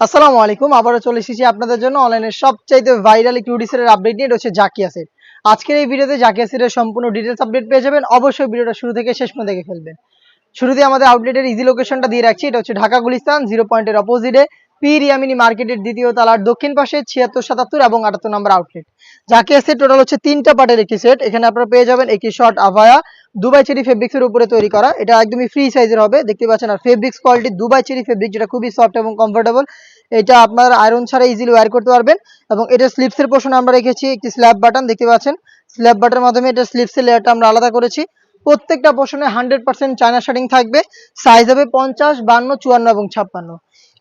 আসসালামু আলাইকুম, আবারও চলে এসেছি আপনাদের জন্য অনলাইনের সবচাইতে ভাইরাল একটি উডিসের আপডেট নিয়ে, এটা হচ্ছে জাকিয়া আজকের এই ভিডিওতে জাকিয়া সেটের সম্পূর্ণ ডিটেলস আপডেট পেয়ে যাবেন, অবশ্যই ভিডিওটা শুরু থেকে শেষ পর্যন্ত দেখে ফেলবেন। শুরুতে আমাদের আউটলেটের ইজি লোকেশনটা দিয়ে রাখছি, এটা হচ্ছে ঢাকা গুলিস্তান জিরো পয়েন্টের অপোজিটে পি রিয়ামিনি মার্কেটের দ্বিতীয় তালার দক্ষিণ পাশে, ছিয়াত্তর, সাতাত্তর এবং আটাত্তর নম্বর আউটলেট জাকিয়া সেট টোটাল হচ্ছে তিনটা পার্টের একটি সেট এখানে আপনারা পেয়ে যাবেন একটি শর্ট আভায়া দুবাই চেরি ফেব্রিক্সের উপরে তৈরি করা। এটা একদমই ফ্রি সাইজের হবে। দেখতে পাচ্ছেন, আর fabrics quality Dubai cherry fabric যেটা খুবই সফট এবং কমফোর্টেবল এটা আপনার আয়রন ছাড়া ইজিলি ওয়্যার করতে পারবেন। এবং এটা স্লিপসের পোর্শন আমরা রেখেছি, একটি স্ল্যাব বাটন দেখতে পাচ্ছেন। স্ল্যাব বাটনের মাধ্যমে এটা স্লিপসের লেয়ারটা আমরা আলাদা করেছি। প্রত্যেকটা portion hundred percent China shirting থাকবে। সাইজ হবে পঞ্চাশ, বান্ন, চুয়ান্ন এবং ছাপ্পান্ন।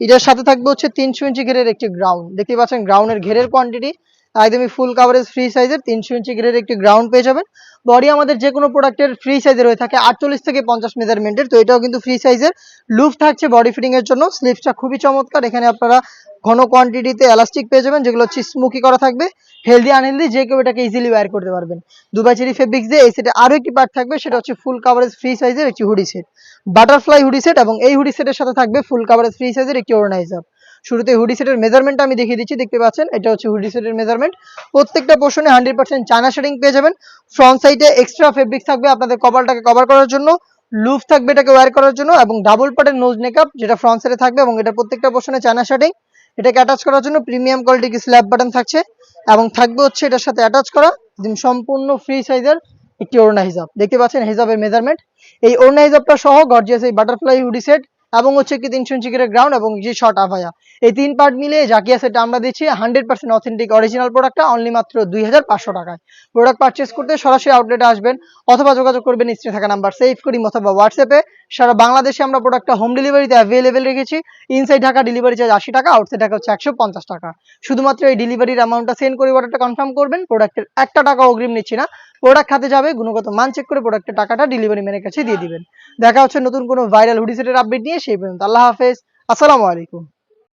এটার সাথে থাকবে হচ্ছে তিনশো ইঞ্চি ঘেরের একটি গ্রাউন্ড দেখতে পাচ্ছেন গ্রাউন্ডের ঘেরের কোয়ান্টিটি একদমই ফুল কাভারেজ ফ্রি সাইজের তিনশো ইঞ্চি ঘেরের একটি গ্রাউন্ড পেয়ে যাবেন। বডি আমাদের যে কোনো প্রোডাক্টের ফ্রি সাইজের হয়ে থাকে, আটচল্লিশ থেকে পঞ্চাশ মেজারমেন্টের তো এটাও কিন্তু ফ্রি সাইজের লুফ থাকছে বডি ফিটিং এর জন্য স্লিপসটা খুবই চমৎকার। এখানে আপনারা ঘন কোয়ান্টিটিতে এলাস্টিক পেয়ে যাবেন, যেগুলো হচ্ছে স্মুকি করা থাকবে। হেলদি আনহেলদি যে কেউ এটাকে ইজিলি ওয়্যার করতে পারবেন। দুবাই চেরি ফেব্রিক্স দিয়ে এই সেটে আরও একটি পার্ট থাকবে, সেটা হচ্ছে ফুল কাভারেজ ফ্রি সাইজের একটি hoodie set butterfly hoodie set এবং এই হুডি সেটের সাথে থাকবে ফুল কাভারেজ ফ্রি সাইজের একটি অর্গানাইজার শুরুতে হুডি সেটের মেজারমেন্ট আমি দেখিয়ে দিচ্ছি, দেখতে পাচ্ছেন? এটা হচ্ছে হুডি সেটের মেজারমেন্ট প্রত্যেকটা portion hundred percent China shading পেয়ে যাবেন। ফ্রন্ট সাইডে এক্সট্রা ফেব্রিক্স থাকবে আপনাদের কভারটাকে কভার করার জন্য লুফ থাকবে এটাকে ওয়্যার করার জন্য, এবং ডাবল পার্টের নোজ মেকআপ যেটা ফ্রন্ট সাইডে থাকবে, এবং এটা প্রত্যেকটা পোর্শনে চায়না শেডিং এটাকে অ্যাটাচ করার জন্য প্রিমিয়াম কোয়ালিটির স্ল্যাব বাটন থাকছে, এবং থাকবে হচ্ছে এটার সাথে অ্যাটাচ করা, একদম সম্পূর্ণ ফ্রি সাইজের একটি ওড়না হিসাব দেখতে পাচ্ছেন হিসাবের মেজারমেন্ট এই ওড়না হিসাবটা সহ গর্জিয়াস এই বাটারফ্লাই হুডি সেট এবং হচ্ছে একটি তিনশো ইঞ্চি করে গ্রাউন্ড এবং যে শর্ট আভায়া। এই তিন পার্ট মিলে জাকিয়া সেট আমরা দিচ্ছি হান্ড্রেড পার্সেন্ট অথেন্টিক অরিজিনাল প্রোডাক্টটা অনলি মাত্র দুই হাজার পাঁচশো টাকায়। প্রোডাক্ট পারচেস করতে সরাসরি আউটলেটে আসবেন অথবা যোগাযোগ করবেন স্ক্রিনে থাকা নাম্বার সেভ করি অথবা হোয়াটসঅ্যাপে সারা বাংলাদেশে আমরা প্রোডাক্টটা হোম ডেলিভারিতে অ্যাভেলেবেল রেখেছি। ইনসাইড ঢাকা ডেলিভারি চার্জ আশি টাকা আউটসাইড ঢাকা হচ্ছে একশো পঞ্চাশ টাকা। শুধুমাত্র এই ডেলিভারির অ্যামাউন্টটা সেন্ড করে অর্ডারটা কনফার্ম করবেন প্রোডাক্টের একটা টাকা অগ্রিম নিচ্ছি না। প্রোডাক্ট হাতে যাবে, গুণগত মান চেক করে প্রোডাক্টের টাকাটা ডেলিভারি ম্যানের কাছে দিয়ে দিবেন। দেখা হচ্ছে নতুন কোনো ভাইরাল হুডি সেটের আপডেট নিয়ে, সেই পর্যন্ত আল্লাহ হাফেজ, আসসালামু আলাইকুম।